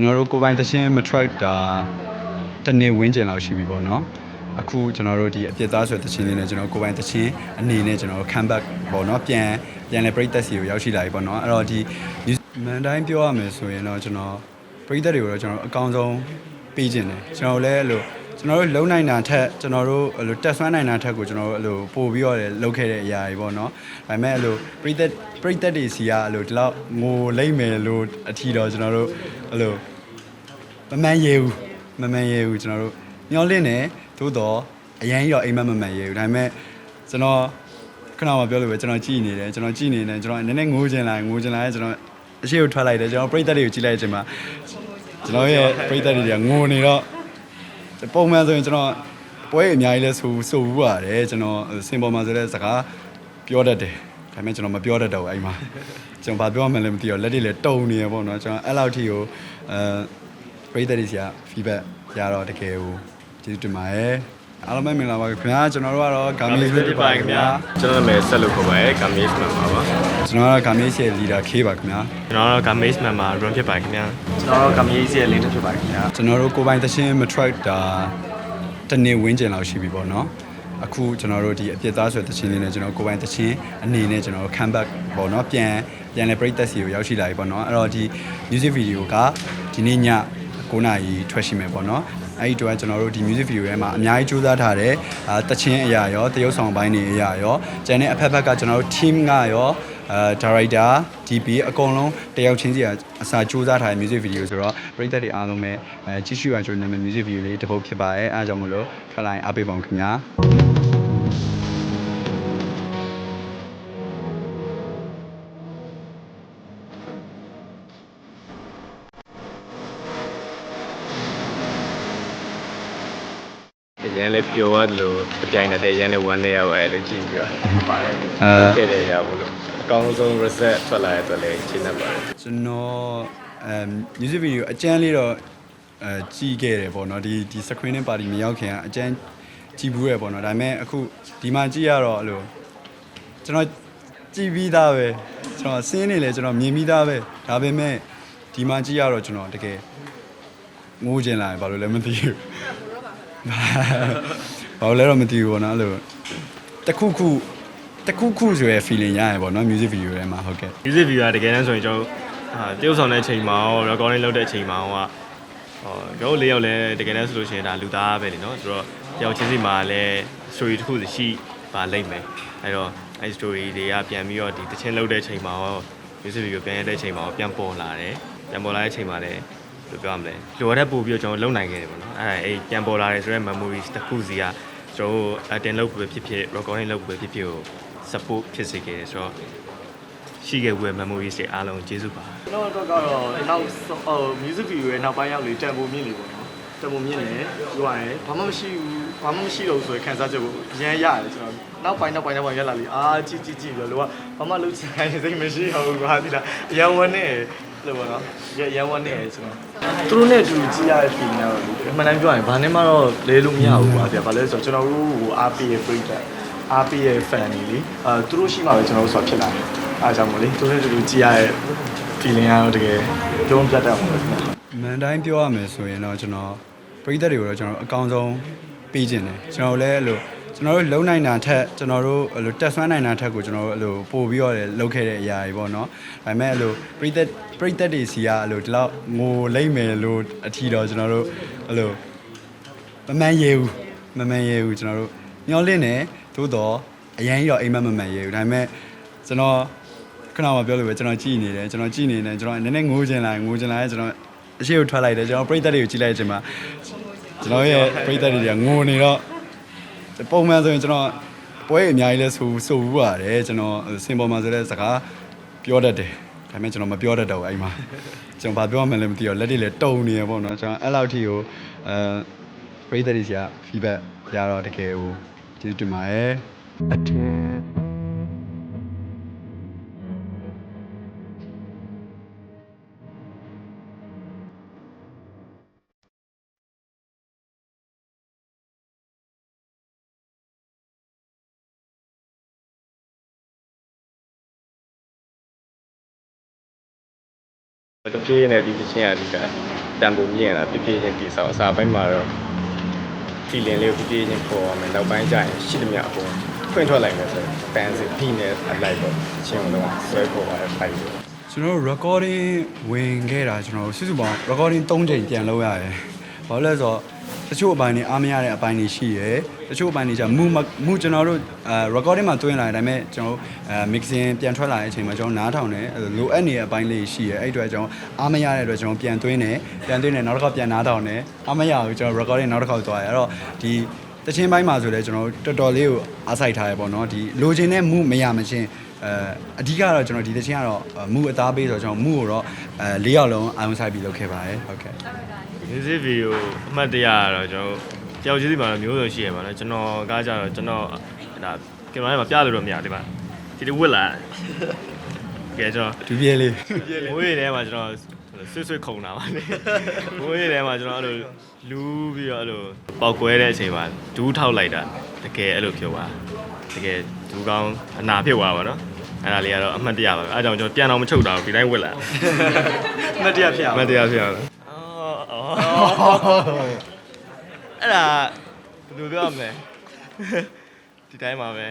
ကျွန်တော်တို့ကိုယ်ပိုင်သချင်းမ track တာတစ်နှစ်ဝန်းကျင်လောက်ရှိပြီပေါ့နော်အခုကျွန်တော်တို့ဒီအပြစ်သားဆိုတဲ့သချင်းလေးနဲ့ကျွန်တော်ကိုယ်ပိုင်သချင်းအနေနဲ့ကျွန်တော်တို့ comeback ပေါ့နော်ပြန်ပြန်လဲပြိသက်စီကိုရောက်ရှိလာပြီပေါ့နော်အဲ့တော့ဒီမန်တိုင်းပြောရမယ်ဆိုရင်တော့ကျွန်တော်ပြိသက်တွေကိုတော့ကျွန်တော်အကောင်းဆုံးပေးခြင်းတယ်ကျွန်တော်လည်းအဲ့လို ကျွန်တော်တို့လုံနိုင်တာထက်ကျွန်တော်တို့အဲ့လိုတက်ဆွမ်းနိုင်တာထက်ကိုကျွန်တော်တို့အဲ့လိုပို့ပြီးတော့လည်းလုပ်ခဲ့တဲ့အရာတွေပေါ့နော်ဒါပေမဲ့အဲ့လိုပြိသက်ပြိသက်တွေစီကအဲ့လိုဒီလောက်ငိုလိမ့်မယ်လို့အထီတော့ကျွန်တော်တို့အဲ့လိုမမှန်ရဲဘူးမမှန်ရဲဘူးကျွန်တော်တို့ညှော်လင့်နေသို့တော့အရင်ကြီးတော့အိမ်မက်မမှန်ရဲဘူးဒါပေမဲ့ကျွန်တော်ခဏမှပြောလို့ပဲကျွန်တော်ကြည်နေတယ်ကျွန်တော်ကြည်နေတယ်ကျွန်တော်နည်းနည်းငိုးချင်လာငိုးချင်လာရင်ကျွန်တော်အရှိကိုထွက်လိုက်တယ်ကျွန်တော်ပြိသက်တွေကိုကြည့်လိုက်ချိန်မှာကျွန်တော်ရဲ့ပြိသက်တွေကငိုနေတော့ ပုံမှန်ဆိုရင်ကျွန်တော်ပွဲအများကြီးလဲဆိုဆိုဘူးပါတယ်ကျွန်တော်စင်ပေါ်မှာဆိုတဲ့စကားပြောတတ်တယ်ဒါပေမဲ့ကျွန်တော်မပြောတတ်တော့ဘူးအဲ့မှာကျွန်တော်ဘာပြောမှလည်းမသိတော့လက်တွေလည်းတုံနေရပေါ့နော်ကျွန်တော်အဲ့လောက်ထိကိုအဲပြိသက်တွေစီက feedback ရတော့တကယ်ကိုကျေးဇူးတင်ပါတယ်အားလုံးပဲမင်္ဂလာပါခင်ဗျာကျွန်တော်တို့ကတော့ဂါမီစ်ဖြစ်ပါတယ်ခင်ဗျာကျွန်တော်နာမည်ဆက်လို့ခေါ်ပါတယ် Gamis member ပါ ကျွန်တော်ကတော့ဂါမီစ်ရဲ့ leader K ပါခင်ဗျာကျွန်တော်ကတော့ Gamis member run ဖြစ်ပါတယ်ခင်ဗျာကျွန်တော်တို့ကမရေးစီရဲ့လင်းတစ်ဖြစ်ပါတယ်ခင်ဗျာကျွန်တော်တို့ကိုယ်ပိုင်သချင်းမ track တာတစ်နှစ်ဝန်းကျင်လောက်ရှိပြီပေါ့နော်အခုကျွန်တော်တို့ဒီအပြစ်သားဆိုတဲ့သချင်းလေးနဲ့ကျွန်တော်ကိုယ်ပိုင်သချင်းအနေနဲ့ကျွန်တော်တို့ comeback ပေါ့နော်ပြန်ပြန်လဲပြိသက်စီကိုရောက်ရှိလာပြီပေါ့နော်အဲ့တော့ဒီ music video ကဒီနေ့ည9နာရီထွက်ရှိမယ်ပေါ့နော်အဲ့ဒီတော့ကျွန်တော်တို့ဒီ music video ထဲမှာအများကြီးစူးစမ်းထားတယ်အာတချင်းအရာရောတရုပ်ဆောင်ပိုင်းတွေအရာရောကျန်တဲ့အဖက်ဖက်ကကျွန်တော်တို့ team ကရော အဲ director DP အကုန်လုံးတယောက်ချင်းစီအစာစူးစမ်းထားတဲ့ music video ဆိုတော့ပရိသတ်တွေအားလုံးပဲအဲကြည့်ရှုရကြတဲ့ music video လေးတစ်ပုတ်ဖြစ်ပါတယ်အဲအားကြောင့်မလို့ခက်လိုက်အားပေးပါဦးခင်ဗျာအရင်လည်းပျော်သွားတယ်လို့အပြိုင်နဲ့တည်းအရင်လည်းဝမ်းနေရပါတယ်လို့ကြည့်ပြီးတော့ပါတယ်အဲခဲ့တယ်ရပါလို့အ ကောင်းဆုံး reset ထွက်လာတဲ့အတွက်လည်းရှင်းနေပါတယ်ကျွန်တော်အဲ music video အကျန်းလေးတော့အဲကြည့်ခဲ့တယ်ပေါ့နော်ဒီဒီ screening party မရောက်ခင်ကအကျန်းကြည့်ဘူးရပေါ့နော်ဒါပေမဲ့အခုဒီမှာကြည့်ရတော့အဲ့လိုကျွန်တော်ကြည့်ပြီးသားပဲကျွန်တော်စင်းနေလေကျွန်တော်မြင်ပြီးသားပဲဒါပေမဲ့ဒီမှာကြည့်ရတော့ကျွန်တော်တကယ်ငိုးကျင်လာတယ်ဘာလို့လဲမသိဘူးဘာလို့လဲတော့မသိဘူးပေါ့နော်အဲ့လိုတစ်ခုခု တစ်ခုခုဆိုရယ် feeling ရရပေါ့နော် music video ထဲမှာဟုတ်ကဲ့ music video ကတကယ်တမ်းဆိုရင်ကျွန်တော်အာတရုပ်ဆောင်တဲ့အချိန်မှာရော recording လုပ်တဲ့အချိန်မှာဟောဟောကျွန်တော်လေးယောက်လည်းတကယ်တမ်းဆိုလို့ရှိရင်ဒါလူသားပဲလေနော်ဆိုတော့တယောက်ချင်းစီမှာလည်း story တစ်ခုရှိပါလိမ့်မယ်အဲ့တော့အဲ့ story တွေကပြန်ပြီးတော့ဒီတချင်းလုပ်တဲ့အချိန်မှာရော music video ပြန်ရတဲ့အချိန်မှာရောပြန်ပေါ်လာတယ်ပြန်ပေါ်လာတဲ့အချိန်မှာလည်းဘယ်လိုပြောရမလဲလိုအပ်တဲ့ပို့ပြီးတော့ကျွန်တော်လုံနိုင်ခဲ့တယ်ပေါ့နော်အဲ့ဒါအဲ့ပြန်ပေါ်လာတယ်ဆိုတော့ memories တစ်ခုစီကကျွန်တော်တို့ attend လုပ်ပဲဖြစ်ဖြစ် recording လုပ်ပဲဖြစ်ဖြစ်ကို support ဖြစ်စေခဲ့တယ်ဆိုတော့ရှိခဲ့ဝယ် memories တွေအားလုံးကျေးဇူးပါကျွန်တော်တို့ကတော့နောက်ဟို music video ရဲ့နောက်ပိုင်းရောက်လေတန်ဖိုးမြင့်လေပေါ့နော်တန်ဖိုးမြင့်လေပြောရရင်ဘာမှမရှိဘူးဘာမှမရှိတော့ဆိုရင်ခံစားချက်ကိုရမ်းရတယ်ကျွန်တော်နောက်ပိုင်းနောက်ပိုင်းနောက်ပိုင်းရက်လာလေအာကြည့်ကြည့်ကြည့်ပြီးတော့လောကဘာမှလုပ်ချင်တဲ့စိတ်မရှိတော့ဘူးဟာဒီလားအရန်ဝန်းနေလို့ပေါ့နော်ရရန်ဝန်းနေကျွန်တော်သူတို့နဲ့အတူကြည့်ရတဲ့ feeling ကတော့အမှန်တမ်းပြောရင်ဘာနဲ့မှတော့လဲလို့မရဘူးပါဗျာဘာလဲဆိုတော့ကျွန်တော်တို့ဟိုအားပေးရဲ့ break အားပေးရဲ့ fan တွေလေအဲသူတို့ရှိမှပဲကျွန်တော်တို့ဆိုတာဖြစ်လာတယ်အားကြောင့်မို့လေသူတို့နဲ့အတူကြည့်ရတဲ့ feeling ကတော့တကယ်လုံးပြတ်တတ်ပါဘူးခင်ဗျာမန်တိုင်းပြောရမယ်ဆိုရင်တော့ကျွန်တော်ပရိသတ်တွေကိုတော့ကျွန်တော်အကောင်းဆုံးပေးခြင်းတယ်ကျွန်တော်လည်းအဲ့လိုကျွန်တော်တို့လုံနိုင်တာထက်ကျွန်တော်တို့အဲ့လိုတက်ဆွမ်းနိုင်တာထက်ကိုကျွန်တော်တို့အဲ့လိုပို့ပြီးတော့လည်းလုပ်ခဲ့တဲ့အရာတွေပေါ့နော်ဒါပေမဲ့အဲ့လိုပရိသတ်ပရိသတ်တွေစီကအဲ့လိုဒီလောက်ငိုလိမ့်မယ်လို့အထီတော့ကျွန်တော်တို့အဲ့လိုမမှန်ရဲဘူးမမှန်ရဲဘူးကျွန်တော်တို့ညှော်လင့်နေ သို့တော့အရင်ကြီးတော့အိမ်မက်မမှန်ရဲဘူးဒါပေမဲ့ကျွန်တော်ခဏမှပြောလို့ပဲကျွန်တော်ကြည်နေတယ်ကျွန်တော်ကြည်နေတယ်ကျွန်တော်နည်းနည်းငိုးချင်လာငိုးချင်လာရင်ကျွန်တော်အရှိကိုထွက်လိုက်တယ်ကျွန်တော်ပြိသက်တွေကိုကြည့်လိုက်ချိန်မှာကျွန်တော်ရဲ့ပြိသက်တွေကငိုနေတော့ပုံမှန်ဆိုရင်ကျွန်တော်ပွဲအများကြီးလဲဆိုဆိုဘူးပါတယ်ကျွန်တော်စင်ပေါ်မှာဆိုတဲ့စကားပြောတတ်တယ်ဒါပေမဲ့ကျွန်တော်မပြောတတ်တော့ဘူးအဲ့မှာကျွန်တော်ဘာပြောမှလည်းမသိတော့လက်တွေလည်းတုံနေရပေါ့နော်ကျွန်တော်အဲ့လောက်ထိကိုအဲပြိသက်တွေက feedback ရတော့တကယ်ကို ကျေးဇူးတင်ပါတယ်အထင်တပြေးနဲ့ဒီချင်းရဒီကတန်ဖိုးမြင့်လာပြည့်ပြည့်ချင်းတည်ဆောက်အစားပိုင်းမှာတော့ feeling လေးကိုပြည့်ပြည့်ချင်းပေါ်အောင်မယ်နောက်ပိုင်းကျရင်ရှိသမျှအပေါ်ဖွင့်ထွက်လိုက်မယ်ဆိုရင် fans ဖိနေအလိုက်ပေါ့အချင်းလုံးဆွဲပေါ်လာတဲ့ fight ပေါ့ကျွန်တော်တို့ recording ဝင်ခဲ့တာကျွန်တော်တို့စုစုပေါင်း recording 3ချိန်ပြန်လုပ်ရတယ်။ဘာလို့လဲဆိုတော့ တချို့အပိုင်းတွေအားမရတဲ့အပိုင်းတွေရှိရယ်တချို့အပိုင်းတွေじゃမူမူကျွန်တော်တို့အဲ recording မှာတွင်းလာတယ်ဒါပေမဲ့ကျွန်တော်တို့အဲ mixing ပြန်ထွက်လာတဲ့အချိန်မှာကျွန်တော်နားထောင်တယ်အဲ့လိုလိုအပ်နေတဲ့အပိုင်းလေးရှိရယ်အဲ့အတွက်ကျွန်တော်အားမရတဲ့အတွက်ကျွန်တော်ပြန်တွင်းတယ်ပြန်တွင်းတယ်နောက်တစ်ခါပြန်နားထောင်တယ်အားမရဘူးကျွန်တော် recording နောက်တစ်ခါသွားရအဲ့တော့ဒီတချင်းပိုင်းမှာဆိုလဲကျွန်တော်တို့တော်တော်လေးကိုအားစိုက်ထားရပေါ့နော်ဒီလိုချင်တဲ့မူမရမချင်းအဲအဓိကတော့ကျွန်တော်ဒီတချင်းကတော့မူအသားပေးဆိုတော့ကျွန်တော်မူကိုတော့အဲ၄ရောက်လုံးအာရုံစိုက်ပြီးလုပ်ခဲ့ပါတယ်ဟုတ်ကဲ့ music video အမှတ်တရကတော့ကျွန်တော်တယောက်ချင်းစီမှာတော့မျိုးစုံရှိရပါတော့ကျွန်တော်ကားကြတော့ကျွန်တော်ဒါကင်မရာမှာပြလို့တော့မရဒီမှာဒီလိုဝစ်လာကဲကျွန်တော်ဒူပြေးလေးမိုးရေထဲမှာကျွန်တော်ဆွတ်ဆွတ်ခုံတာပါလေမိုးရေထဲမှာကျွန်တော်အဲ့လိုလူးပြီးတော့အဲ့လိုပေါက်ကွဲတဲ့အချိန်မှာဒူးထောက်လိုက်တာတကယ်အဲ့လိုဖြစ်သွားတကယ်ဒူးကောင်းအနာဖြစ်သွားပါတော့အဲ့ဒါလေးကတော့အမှတ်တရပါပဲအဲ့ဒါကြောင့်ကျွန်တော်ပြန်အောင်မချုပ်တာဘူးဒီတိုင်းဝစ်လာမတ်တရဖြစ်အောင်အမှတ်တရဖြစ်အောင် အော်အဲ့ဒါဘယ်လိုပြောရမလဲဒီတိုင်းပါပဲ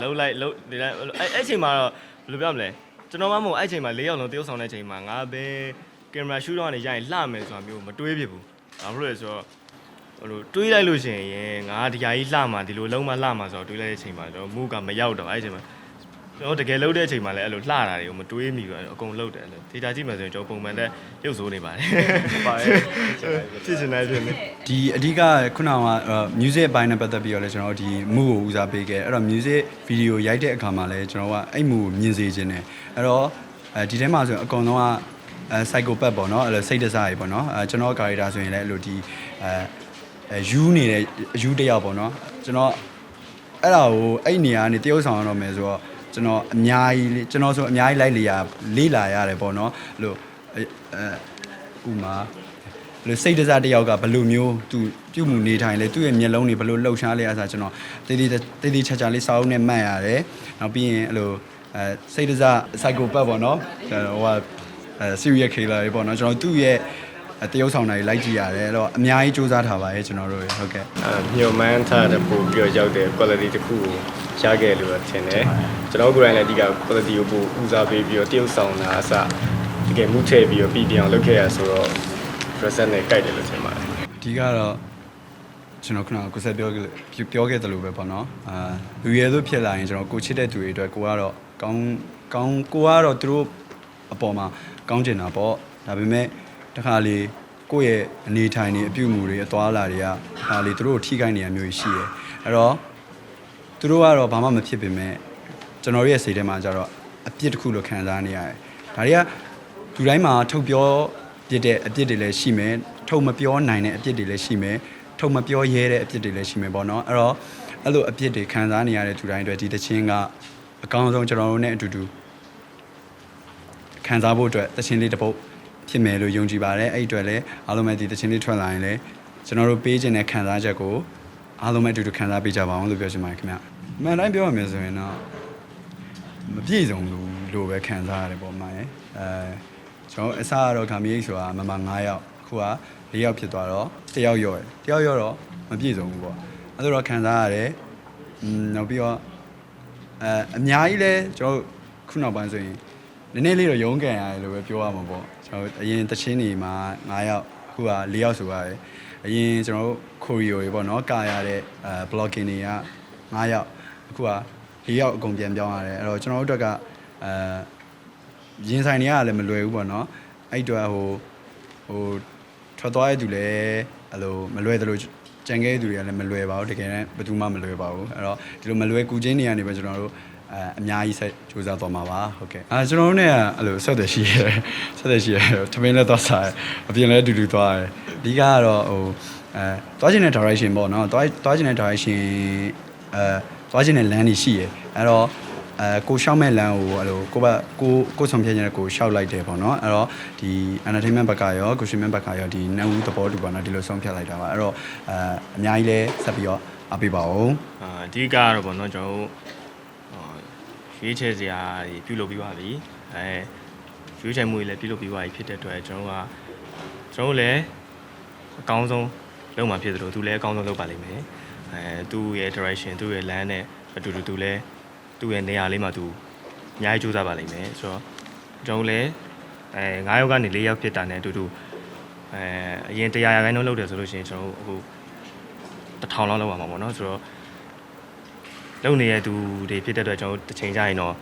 လှုပ်လိုက်လှုပ်ဒီတိုင်းအဲ့အဲ့ချိန်မှာတော့ဘယ်လိုပြောရမလဲကျွန်တော်မှမဟုတ်အဲ့ချိန်မှာ၄ယောက်လုံးတရုပ်ဆောင်တဲ့ချိန်မှာငါပဲကင်မရာရှူတော့ကနေရရင်လှမယ်ဆိုတာမျိုးမတွေးဖြစ်ဘူးဘာလို့လဲဆိုတော့ဟိုလိုတွေးလိုက်လို့ရှိရင်ငါဒီဟာကြီးလှမှာဒီလိုလုံးမလှမှာဆိုတော့တွေးလိုက်တဲ့အချိန်မှာကျွန်တော်မူကမရောက်တော့အဲ့ချိန်မှာ ကျွန်တော်တကယ်လှုပ်တဲ့အချိန်မှာလည်းအဲ့လိုလှတာတွေကိုမတွေးမိဘူးအကုန်လှုပ်တယ်အဲ့လိုဒေတာကြည့်မှဆိုရင်ကျွန်တော်ပုံမှန်တဲ့ရုပ်ဆိုးနေပါတယ်ပါတယ်ဖြစ်ချင်တယ်ဖြစ်နေဒီအဓိကခုနက music အပိုင်းနဲ့ပတ်သက်ပြီးတော့လည်းကျွန်တော်တို့ဒီမူကိုဦးစားပေးခဲ့အဲ့တော့ music video ရိုက်တဲ့အခါမှာလည်းကျွန်တော်ကအဲ့မူကိုမြင်စေခြင်းတယ်အဲ့တော့အဲဒီထဲမှာဆိုရင်အကောင်လုံးကအဲ psychopath ပေါ့နော်အဲ့လိုစိတ်တစားကြီးပေါ့နော်အဲကျွန်တော် character ဆိုရင်လည်းအဲ့လိုဒီအဲအဲယူနေတဲ့ယူတစ်ယောက်ပေါ့နော်ကျွန်တော်အဲ့ဒါကိုအဲ့နေရာကနေတရုပ်ဆောင်ရတော့မယ်ဆိုတော့ ကျွန်တော်အများကြီးလေးကျွန်တော်ဆိုအများကြီးလိုက်လေရလေးလာရတယ်ပေါ့နော်အဲ့လိုအဲဥမာဘယ်လိုစိတ်တစားတစ်ယောက်ကဘယ်လိုမျိုးသူပြုမှုနေထိုင်လဲသူ့ရဲ့မျက်လုံးတွေဘယ်လိုလှုပ်ရှားလဲအစားကျွန်တော်တေးသေးတေးသေးချာချာလေးစာအုပ်နဲ့မှတ်ရတယ်နောက်ပြီးရင်အဲ့လိုအဲစိတ်တစား psychopath ပေါ့နော်ဟိုကအဲ serial killer တွေပေါ့နော်ကျွန်တော်သူ့ရဲ့ တရုပ်ဆောင်တာတွေလိုက်ကြည့်ရတယ်အဲ့တော့အများကြီးစူးစမ်းထားပါရဲ့ကျွန်တော်တို့ရေဟုတ်ကဲ့အဲညွန်မှန်းထားတဲ့ပို့ပြီးတော့ရောက်တဲ့ quality တစ်ခုကိုရခဲ့လို့တော့ထင်တယ်ကျွန်တော်ကိုယ်တိုင်လည်းအဓိက quality ကိုပို့ဦးစားပေးပြီးတော့တရုပ်ဆောင်တာအစတကယ်မှုထည့်ပြီးတော့ပြည်ပြောင်လုပ်ခဲ့ရဆိုတော့ present နဲ့ကြိုက်တယ်လို့ထင်ပါတယ်အဓိကတော့ကျွန်တော်ခုနကကိုဆက်ပြောခဲ့ပြောခဲ့တယ်လို့ပဲပေါ့နော်အာလူရဲလို့ဖြစ်လာရင်ကျွန်တော်ကိုချစ်တဲ့သူတွေအတွက်ကိုကတော့ကောင်းကောင်းကိုကတော့သူတို့အပေါ်မှာကောင်းကျင်တာပေါ့ဒါပေမဲ့ တခါလေကိုယ့်ရဲ့အနေထိုင်နေအပြုအမူတွေအသွားအလာတွေကခါလေသူတို့ကိုထိခိုက်နေရမျိုးရှိတယ်အဲ့တော့သူတို့ကတော့ဘာမှမဖြစ်ပေမဲ့ကျွန်တော်ရဲ့စိတ်ထဲမှာကျတော့အပြစ်တစ်ခုလို့ခံစားနေရတယ်ဒါတွေကလူတိုင်းမှာထုတ်ပြောပြတဲ့အပြစ်တွေလည်းရှိမယ်ထုတ်မပြောနိုင်တဲ့အပြစ်တွေလည်းရှိမယ်ထုတ်မပြောရဲတဲ့အပြစ်တွေလည်းရှိမယ်ပေါ့နော်အဲ့တော့အဲ့လိုအပြစ်တွေခံစားနေရတဲ့လူတိုင်းအတွက်ဒီတခြင်းကအကောင်းဆုံးကျွန်တော်တို့နဲ့အတူတူခံစားဖို့အတွက်တခြင်းလေးတစ်ပုတ် ဖြစ်မယ်လို့ယုံကြည်ပါတယ်အဲ့ဒီအတွက်လည်းအားလုံးပဲဒီတခြင်းလေးထွက်လာရင်လည်းကျွန်တော်တို့ပေးခြင်းတဲ့ခံစားချက်ကိုအားလုံးပဲအတူတူခံစားပေးကြပါအောင်လို့ပြောချင်ပါတယ်ခင်ဗျ။မှန်တိုင်းပြောရမယ်ဆိုရင်တော့မပြည့်စုံလို့လို့ပဲခံစားရတယ်ပေါ့မှာရယ်အဲကျွန်တော်အစကတော့ခါမီးဆိုတာမမ9ယောက်အခုက4ယောက်ဖြစ်သွားတော့1ယောက်ရော့တယ်1ယောက်ရော့တော့မပြည့်စုံဘူးပေါ့အဲဒါတော့ခံစားရတယ်อืมနောက်ပြီးတော့အဲအများကြီးလဲကျွန်တော်ခုနောက်ပိုင်းဆိုရင် နည်းနည်းလေးတော့ရုန်းကန်ရတယ်လို့ပဲပြောရမှာပေါ့ကျွန်တော်အရင်တချင်းနေမှာ9ယောက်အခုက4ယောက်ဆိုရတယ်အရင်ကျွန်တော်တို့ကိုရီယိုတွေပေါ့နော်ကာရတဲ့အဲ blocking တွေက9ယောက်အခုက၄ယောက်အကုန်ပြန်ပြောင်းရတယ်အဲ့တော့ကျွန်တော်တို့အတွက်ကအဲရင်ဆိုင်နေရလည်းမလွယ်ဘူးပေါ့နော်အဲ့အတွက်ဟိုဟိုထွက်သွားတဲ့သူလည်းအဲ့လိုမလွယ်သလိုကြံခဲ့တဲ့သူတွေကလည်းမလွယ်ပါဘူးတကယ်နဲ့ဘယ်သူမှမလွယ်ပါဘူးအဲ့တော့ဒီလိုမလွယ်ကူချင်းနေရနေပဲကျွန်တော်တို့ အဲအများကြီးဆက်စူးစမ်းသွားမှာပါဟုတ်ကဲ့အဲကျွန်တော်တို့ ਨੇ အဲ့လိုဆက်တယ်ရှိရဲဆက်တယ်ရှိရဲထမင်းလည်းသွားစားအပြင်လည်းအတူတူသွားတယ်အဓိကကတော့ဟိုအဲသွားခြင်းတဲ့ direction ပေါ့နော်သွားသွားခြင်းတဲ့ direction အဲသွားခြင်းတဲ့ land ကြီးရှိရယ်အဲ့တော့အဲကိုရှောက်မဲ့လမ်းကိုအဲ့လိုကိုဘကိုကိုဆောင်ဖြတ်ခြင်းနဲ့ကိုရှောက်လိုက်တယ်ပေါ့နော်အဲ့တော့ဒီ entertainment ဘက်ကရောကိုရှင်မဘက်ကရောဒီနန်းဦးသဘောတူပါနော်ဒီလိုဆုံးဖြတ်လိုက်တာပါအဲ့တော့အဲအများကြီးလဲဆက်ပြီးတော့အားပေးပါဦးအာအဓိကကတော့ဗောနော်ကျွန်တော်တို့အာ ရွေးချယ်စရာတွေပြုလုပ်ပြီးပါပြီအဲရွေးချယ်မှုတွေလည်းပြုလုပ်ပြီးပါပြီဖြစ်တဲ့အတွက်ကျွန်တော်တို့ကကျွန်တော်တို့လည်းအကောင်းဆုံးလုပ်မှာဖြစ်သလိုသူလည်းအကောင်းဆုံးလုပ်ပါလိမ့်မယ်အဲသူ့ရဲ့ direction သူ့ရဲ့ land နဲ့အတူတူသူလည်းသူ့ရဲ့နေရာလေးမှာသူအများကြီးကြိုးစားပါလိမ့်မယ်ဆိုတော့ကျွန်တော်တို့လည်းအဲ9ယောက်ကနေ4ယောက်ဖြစ်တာနဲ့အတူတူအဲအရင်100ရာခိုင်နှုန်းလုပ်တယ်ဆိုလို့ရှိရင်ကျွန်တော်တို့အခုတစ်ထောင်လောက်လောက်ပါမှာပေါ့နော်ဆိုတော့ လုံနေတဲ့သူတွေဖြစ်တဲ့အတွက်ကျွန်တော်တို့တစ်ချိန်ကြရင်တော့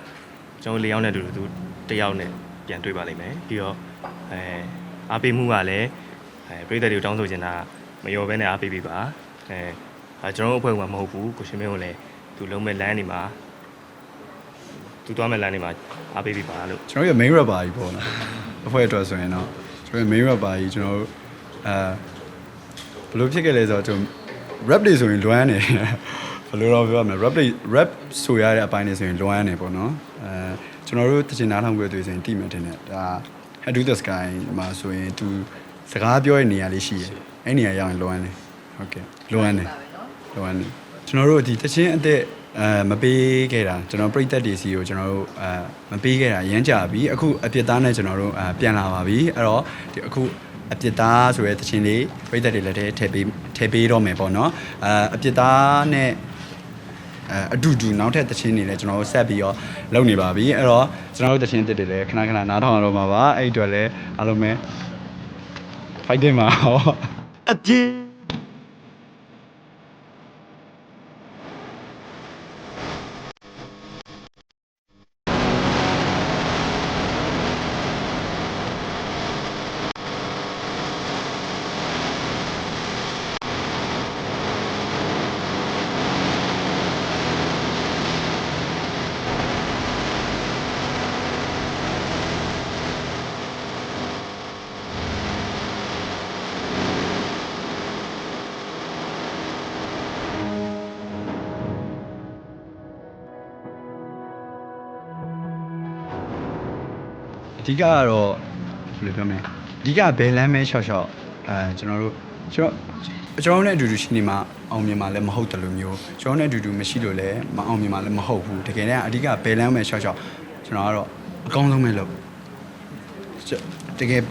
ကျွန်တော်တို့၄ယောက်နဲ့အတူတူသူတစ်ယောက်နဲ့ပြန်တွေ့ပါလိမ့်မယ်ပြီးတော့အဲအားပေးမှုကလည်းအဲပြည်သက်တွေကိုတောင်းဆိုချင်တာမရောဘဲနဲ့အားပေးပေးပါအဲအဲကျွန်တော်တို့အဖွဲ့ကမဟုတ်ဘူးကိုရှင်မင်းကိုလည်းသူလုံးမဲ့လမ်းနေမှာသူသွားမဲ့လမ်းနေမှာအားပေးပေးပါလို့ကျွန်တော်ရဲ့ main rapper ကြီးပေါ့နော်အဖွဲ့အတွက်ဆိုရင်တော့ကျွန်တော်ရဲ့ main rapper ကြီးကျွန်တော်တို့အဲဘယ်လိုဖြစ်ခဲ့လဲဆိုတော့ကျွန်တော် rap တွေဆိုရင်လွမ်းနေ ဘယ်လိုတော့ပြောရမလဲ rap တွေ rap ဆိုရတဲ့အပိုင်းတွေဆိုရင်လွမ်းနေပေါ့နော်အဲကျွန်တော်တို့တချင်နားထောင်ပွဲတွေဆိုရင်တိမှန်တယ်နဲ့ဒါ Head to the Sky မှာဆိုရင်သူစကားပြောတဲ့နေရာလေးရှိတယ်အဲ့နေရာရောက်ရင်လွမ်းနေဟုတ်ကဲ့လွမ်းနေဟိုကနေကျွန်တော်တို့ဒီတချင်းအသက်အဲမပေးခဲ့တာကျွန်တော်ပြိသက်တွေစီကိုကျွန်တော်တို့အဲမပေးခဲ့တာရမ်းကြပြီအခုအပြစ်သားနဲ့ကျွန်တော်တို့အဲပြန်လာပါပြီအဲ့တော့ဒီအခုအပြစ်သားဆိုရဲတချင်းလေးပြိသက်တွေလည်းထည့်ပေးထည့်ပေးတော့မယ်ပေါ့နော်အဲအပြစ်သားနဲ့ အဲအတူတူနောက်ထပ်တချင်းတွေလည်းကျွန်တော်တို့ဆက်ပြီးတော့လုပ်နေပါပြီအဲ့တော့ကျွန်တော်တို့တချင်းတစ်တွေလည်းခဏခဏနားထောင်ရတော့မှာပါအဲ့ဒီအတွက်လည်းအားလုံးပဲ fighting မှာဟောအပြေးအ ဓိကကတော့ဘယ်လိုပြောမလဲအဓိကဘယ်လမ်းမဲရှော့ရှော့အဲကျွန်တော်တို့ကျွန်တော်ကျွန်တော်တို့နဲ့အတူတူရှိနေမှာအောင်မြင်မှာလည်းမဟုတ်တယ်လို့မျိုးကျွန်တော်နဲ့အတူတူမရှိလို့လည်းမအောင်မြင်မှာလည်းမဟုတ်ဘူးတကယ်တမ်းအဓိကဘယ်လမ်းမဲရှော့ရှော့ကျွန်တော်ကတော့အကောင်းဆုံးပဲလုပ်ကျွန်တကယ်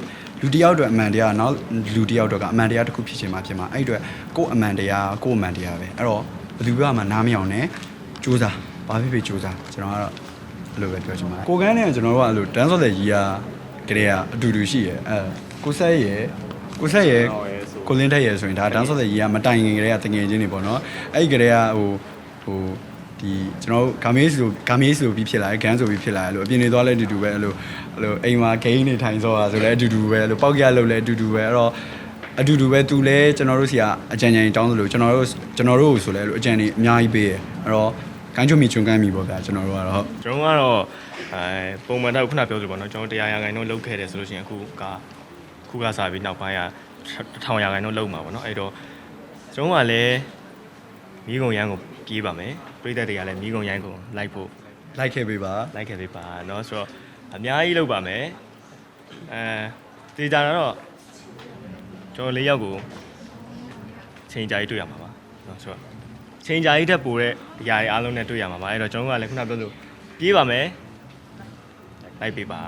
လူတစ်ယောက်အတွက်အမှန်တရားနောက်လူတစ်ယောက်အတွက်ကအမှန်တရားတစ်ခုဖြစ်ချင်မှဖြစ်မှာအဲ့ဒီအတွက်ကိုယ့်အမှန်တရားကိုယ့်အမှန်တရားပဲအဲ့တော့ဘယ်သူပြောမှနားမအောင်နဲ့စူးစမ်းဘာဖြစ်ဖြစ်စူးစမ်းကျွန်တော်ကတော့ အဲ့လိုပဲပြောချင်ပါတယ်ကိုကန်းနဲ့ကျွန်တော်တို့ကအဲ့လိုတန်းစော်တဲ့ကြီးကကလေးကအတူတူရှိရယ်အဲကိုဆက်ရယ်ကိုဆက်ရယ်ကိုလင်းထက်ရယ်ဆိုရင်ဒါတန်းစော်တဲ့ကြီးကမတိုင်ခင်ကလေးကတငယ်ချင်းတွေပေါ့နော်အဲ့ဒီကလေးကဟိုဟိုဒီကျွန်တော်တို့ဂါမေးဆိုဂါမေးဆိုပြီးဖြစ်လာတယ်ဂန်းဆိုပြီးဖြစ်လာတယ်လို့အပြင်နေသွားလဲအတူတူပဲအဲ့လိုအဲ့လိုအိမ်မှာဂိမ်းနေထိုင်စောတာဆိုလဲအတူတူပဲအဲ့လိုပေါက်ကြလို့လဲအတူတူပဲအဲ့တော့အတူတူပဲသူလဲကျွန်တော်တို့စီကအကြံဉာဏ်တောင်းသလိုကျွန်တော်တို့ကျွန်တော်တို့ဆိုလဲအဲ့လိုအကြံဉာဏ်အများကြီးပေးရယ်အဲ့တော့ ကန်းချုံမီချုံကန်းမီပေါ့ဗျာကျွန်တော်တို့ကတော့ ကျွန်တော်ကတော့အဲပုံမှန်တော့ခုနပြောသလိုပေါ့နော်ကျွန်တော်တရားရာခိုင်နှုန်းလုပ်ခဲ့တယ်ဆိုလို့ရှိရင်အခုကခုကစားပြီးနောက်ပိုင်းက1000ရာခိုင်နှုန်းလုပ်မှာပေါ့နော်အဲ့တော့ကျွန်တော်ကလည်းမိကုံရန်ကိုပြေးပါမယ်ပြည်သက်တွေကလည်းမိကုံရန်ကိုလိုက်ဖို့ လိုက်ခဲ့ပေးပါ လိုက်ခဲ့ပေးပါเนาะဆိုတော့အများကြီးလုပ်ပါမယ်အဲတေချာတော့ကျွန်တော်၄ယောက်ကိုချိန်ကြာကြီးတွေ့ရမှာပါเนาะဆိုတော့ ချိန်ကြာကြီးတက်ပိုတဲ့အရာတွေအားလုံးနဲ့တွေ့ရမှာပါအဲ့တော့ကျွန်တော်တို့ကလည်းခုနပြောလို့ပြေးပါမယ်လိုက်ပေးပါ